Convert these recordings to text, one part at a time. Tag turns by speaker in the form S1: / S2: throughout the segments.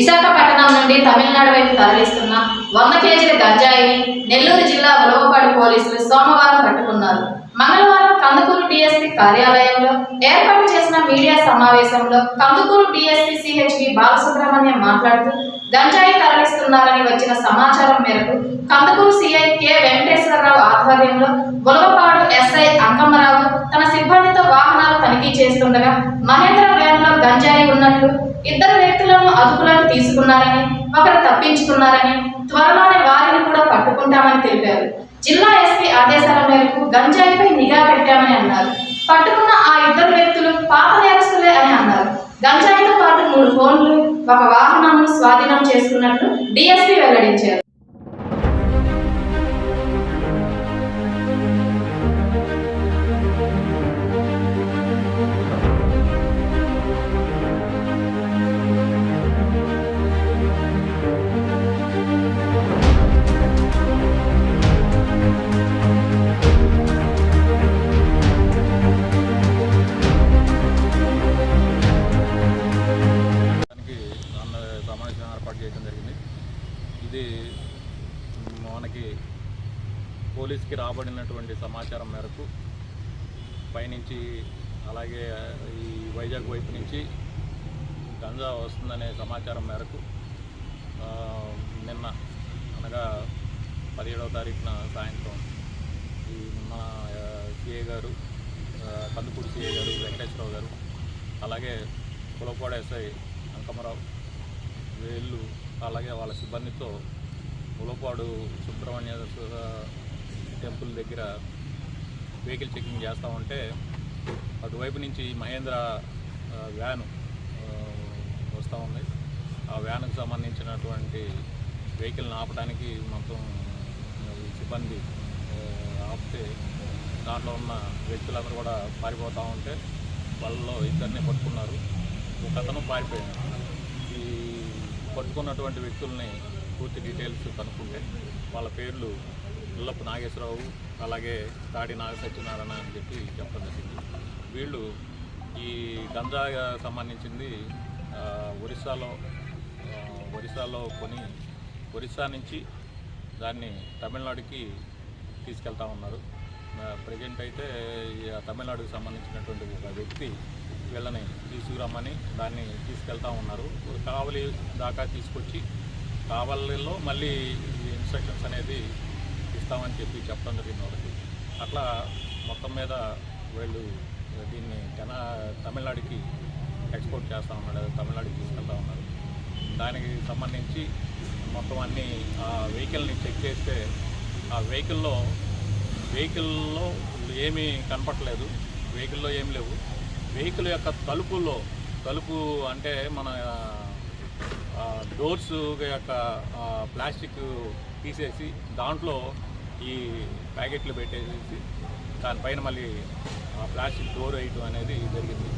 S1: విశాఖపట్నం నుండి తమిళనాడు వైపు తరలిస్తున్న వంద కేజీల గంజాయిని నెల్లూరు జిల్లా ఉలవపాడు పోలీసులు సోమవారం పట్టుకున్నారు. మంగళవారం కందుకూరు డిఎస్పీ కార్యాలయంలో ఏర్పాటు చేసిన మీడియా సమావేశంలో కందుకూరు డిఎస్పీ సిహెచ్పి బాలసుబ్రహ్మణ్యం మాట్లాడుతూ గంజాయి తరలిస్తున్నారని వచ్చిన సమాచారం మేరకు కందుకూరు సిఐ కె వెంకటేశ్వరరావు ఆధ్వర్యంలో ఉలవపాడు ఎస్ఐ అంకమ్మరావు తన సిబ్బందితో వాహనాలు తనిఖీ చేస్తుండగా మహేంద్ర గంజాయి ఉన్నట్లు ఇద్దరు వ్యక్తులను అదుపులోకి తీసుకున్నారని ఒకరు తప్పించుకున్నారని త్వరలోనే వారిని కూడా పట్టుకుంటామని తెలిపారు. జిల్లా ఎస్పీ ఆదేశాల మేరకు గంజాయిపై నిఘా పెట్టామని అన్నారు. పట్టుకున్న ఆ ఇద్దరు వ్యక్తులు పాత నేరస్తులే అని అన్నారు. గంజాయితో పాటు మూడు ఫోన్లు ఒక వాహనమును స్వాధీనం చేసుకున్నట్లు డిఎస్పీ
S2: పోలీస్కి రాబడినటువంటి సమాచారం మేరకు పైనుంచి అలాగే ఈ వైజాగ్ వైపు నుంచి గంజా వస్తుందనే సమాచారం మేరకు నిన్న అనగా పదిహేడవ తారీఖున సాయంత్రం ఈ మన సిఏ గారు కందుకూరు సిఏ గారు వెంకటేశ్వరరావు గారు అలాగే కులపాడు ఎస్ఐ అంకమరావు వేళ్ళు అలాగే వాళ్ళ సిబ్బందితో కులపాడు సుబ్రహ్మణ్య టెంపుల్ దగ్గర వెహికల్ చెకింగ్ చేస్తూ ఉంటే అటువైపు నుంచి మహేంద్ర వ్యాను వస్తూ ఉంది. ఆ వ్యాన్కు సంబంధించినటువంటి వెహికల్ని ఆపడానికి మొత్తం సిబ్బంది ఆపితే దాంట్లో ఉన్న వ్యక్తులందరూ కూడా పారిపోతూ ఉంటే వాళ్ళలో ఇద్దరిని పట్టుకున్నారు. ఒక అతను పారిపోయాడు. ఈ పట్టుకున్నటువంటి వ్యక్తుల్ని పూర్తి డీటెయిల్స్ కనుక్కుంటే వాళ్ళ పేర్లు ఉల్లపు నాగేశ్వరరావు అలాగే తాడి నాగ సత్యనారాయణ అని చెప్పి చెప్పడం జరిగింది. వీళ్ళు ఈ గంజా సంబంధించింది ఒరిస్సాలో ఒరిస్సాలో కొని ఒరిస్సా నుంచి దాన్ని తమిళనాడుకి తీసుకెళ్తా ఉన్నారు. ప్రజెంట్ అయితే తమిళనాడుకు సంబంధించినటువంటి ఒక వ్యక్తి వీళ్ళని తీసుకురమ్మని దాన్ని తీసుకెళ్తా ఉన్నారు. కావలి దాకా తీసుకొచ్చి కావలిలో మళ్ళీ ఈ ఇన్స్ట్రక్షన్స్ అనేది చేస్తామని చెప్పి చెప్పడం జరిగింది వాళ్ళకి అట్లా మొత్తం మీద వీళ్ళు దీన్ని జన తమిళనాడుకి ఎక్స్పోర్ట్ చేస్తా ఉన్నాడు తమిళనాడుకి తీసుకెళ్తా ఉన్నారు. దానికి సంబంధించి మొత్తం అన్ని ఆ వెహికల్ని చెక్ చేస్తే ఆ వెహికల్లో వెహికల్లో ఏమీ కనపట్లేదు వెహికల్లో ఏమి లేవు. వెహికల్ యొక్క తలుపులో తలుపు అంటే మన డోర్స్ యొక్క ప్లాస్టిక్ తీసేసి దాంట్లో ఈ ప్యాకెట్లు పెట్టేసి దానిపైన మళ్ళీ ఆ ప్లాస్టిక్ డోర్ వేయటం అనేది జరిగింది.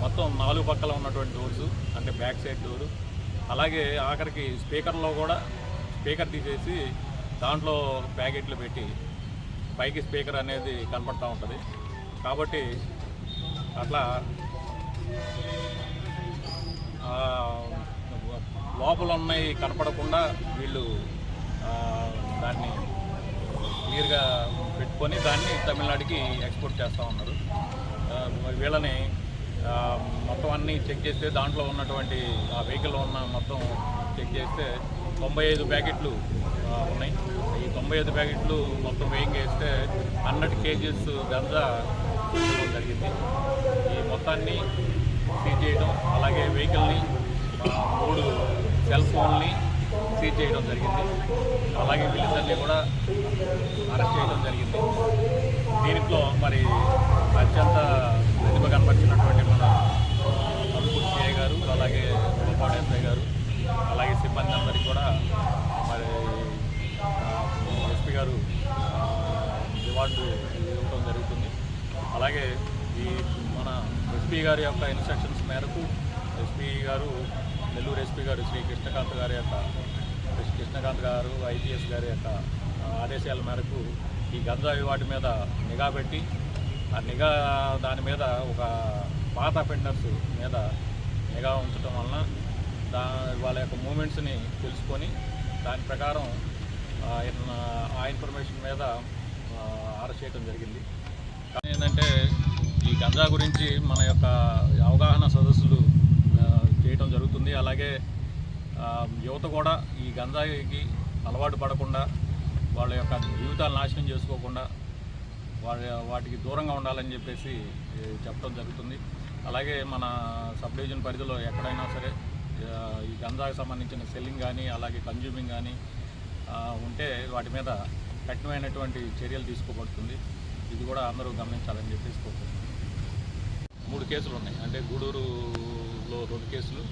S2: మొత్తం నాలుగు పక్కల ఉన్నటువంటి డోర్స్ అంటే బ్యాక్ సైడ్ డోరు అలాగే ఆఖరికి స్పీకర్లో కూడా స్పీకర్ తీసేసి దాంట్లో ప్యాకెట్లు పెట్టి పైకి స్పీకర్ అనేది కనపడతా ఉంటుంది. కాబట్టి అట్లా లోపల ఉన్నాయి కనపడకుండా వీళ్ళు ఆ, దాన్ని క్లియర్గా కొని దాన్ని తమిళనాడుకి ఎక్స్పోర్ట్ చేస్తూ ఉన్నారు. వీళ్ళని మొత్తం అన్నీ చెక్ చేస్తే దాంట్లో ఉన్నటువంటి ఆ వెహికల్లో ఉన్న మొత్తం చెక్ చేస్తే తొంభై ఐదు ప్యాకెట్లు ఉన్నాయి. ఈ తొంభై ఐదు ప్యాకెట్లు మొత్తం వెయింగ్ వేస్తే హండ్రెడ్ కేజీస్ గంజా జరిగింది. ఈ మొత్తాన్ని సీజ్ చేయడం అలాగే వెహికల్ని ఆ, మూడు సెల్ ఫోన్ని సీజ్ చేయడం జరిగింది. అలాగే వీళ్ళిద్దరిని కూడా అరెస్ట్ చేయడం జరిగింది. దీంట్లో మరి అత్యంత ప్రతిభ కనపరిచినటువంటి మన అల్లుపూడి సిఐ గారు అలాగే గోపాడు ఎస్ఐ గారు అలాగే సిబ్బంది అందరికీ కూడా మరి ఎస్పీ గారు రివార్డు ఇవ్వడం జరుగుతుంది. అలాగే ఈ మన ఎస్పీ గారి యొక్క ఇన్స్ట్రక్షన్స్ మేరకు ఎస్పీ గారు నెల్లూరు ఎస్పీ గారు శ్రీ కృష్ణకాంత్ గారి యొక్క కృష్ణకాంత్ గారు ఐపీఎస్ గారి యొక్క ఆదేశాల మేరకు ఈ గంజాయి వాటి మీద నిఘా పెట్టి ఆ నిఘా దాని మీద ఒక పాత అఫెండర్స్ మీద నిఘా ఉంచడం వలన దా వాళ్ళ యొక్క మూమెంట్స్ని తెలుసుకొని దాని ప్రకారం ఆ, ఇన్ఫర్మేషన్ మీద ఆ, అరెస్ట్ చేయడం జరిగింది. కానీ ఏంటంటే ఈ గంజా గురించి మన యొక్క అవగాహన సదస్సులు చేయటం జరుగుతుంది. అలాగే యువత కూడా ఈ గంజాయికి అలవాటు పడకుండా వాళ్ళ యొక్క జీవితాలు నాశనం చేసుకోకుండా వాళ్ళ వాటికి దూరంగా ఉండాలని చెప్పేసి చెప్పడం జరుగుతుంది. అలాగే మన సబ్ డివిజన్ పరిధిలో ఎక్కడైనా సరే ఈ గంజాకి సంబంధించిన సెల్లింగ్ కానీ అలాగే కన్జ్యూమింగ్ కానీ ఉంటే వాటి మీద కఠినమైనటువంటి చర్యలు తీసుకోబడుతుంది. ఇది కూడా అందరూ గమనించాలని చెప్పేసి కోరుకుంటున్నాను మూడు కేసులు ఉన్నాయి. అంటే గూడూరులో రెండు కేసులు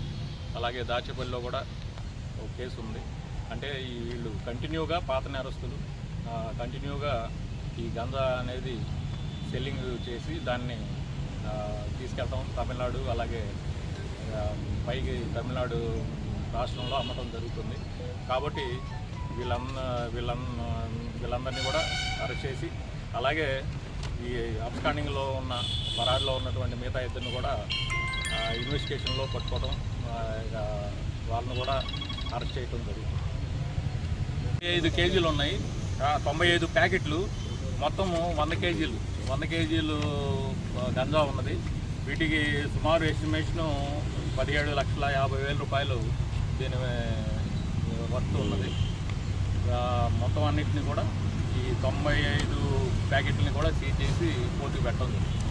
S2: అలాగే దాచేపల్లిలో కూడా ఒక కేసు ఉంది. అంటే ఈ వీళ్ళు కంటిన్యూగా పాత నేరస్తులు కంటిన్యూగా ఈ గంజా అనేది సెల్లింగ్ చేసి దాన్ని తీసుకెళ్తాం తీసుకెళ్ళటం తమిళనాడు అలాగే పైకి తమిళనాడు రాష్ట్రంలో అమ్మటం జరుగుతుంది. కాబట్టి వీళ్ళంద వీళ్ళ వీళ్ళందరినీ కూడా అరెస్ట్ చేసి అలాగే ఈ అబ్స్కాండింగ్లో ఉన్న పరారిలో ఉన్నటువంటి మిగతా ఇద్దరిని కూడా ఇన్వెస్టిగేషన్లో పట్టుకోవడం ఇక వాళ్ళని కూడా అరెస్ట్ చేయడం జరుగుతుంది ఐదు కేజీలు ఉన్నాయి. తొంభై ఐదు ప్యాకెట్లు మొత్తము వంద కేజీలు వంద కేజీలు గంజా ఉన్నది. వీటికి సుమారు ఎస్టిమేషను పదిహేడు లక్షల యాభై వేల రూపాయలు దీని వర్త్ ఉన్నది. మొత్తం అన్నిటిని కూడా ఈ తొంభై ఐదు ప్యాకెట్లని కూడా సీజ్ చేసి పోటీ పెట్టడం జరుగుతుంది